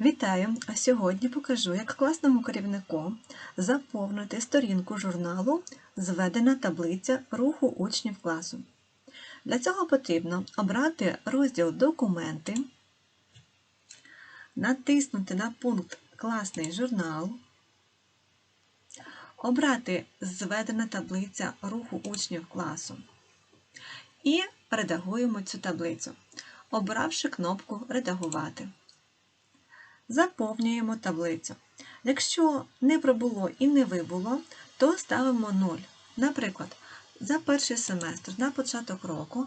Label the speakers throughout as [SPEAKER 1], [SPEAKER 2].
[SPEAKER 1] Вітаю! А сьогодні покажу, як класному керівнику заповнити сторінку журналу Зведена таблиця руху учнів класу. Для цього потрібно обрати розділ Документи, натиснути на пункт Класний журнал, обрати Зведена таблиця руху учнів класу і редагуємо цю таблицю, обравши кнопку Редагувати. Заповнюємо таблицю. Якщо не пробуло і не вибуло, то ставимо 0. Наприклад, за перший семестр на початок року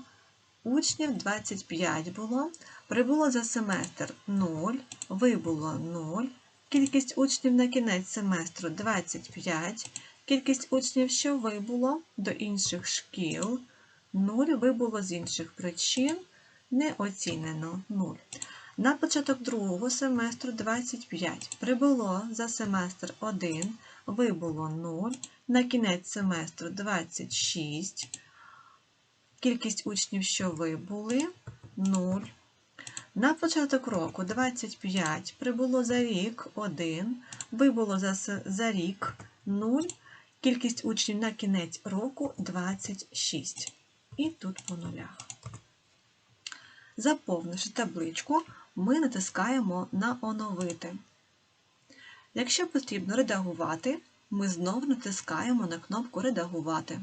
[SPEAKER 1] учнів 25 було, прибуло за семестр 0, вибуло 0, кількість учнів на кінець семестру 25, кількість учнів, що вибуло до інших шкіл 0, вибуло з інших причин, не оцінено 0. На початок другого семестру 25, прибуло за семестр 1, вибуло 0, на кінець семестру 26, кількість учнів, що вибули 0. На початок року 25, прибуло за рік 1, вибуло за, за рік 0, кількість учнів на кінець року 26. І тут по нулях. Заповнивши табличку, ми натискаємо на Оновити. Якщо потрібно редагувати, ми знову натискаємо на кнопку Редагувати.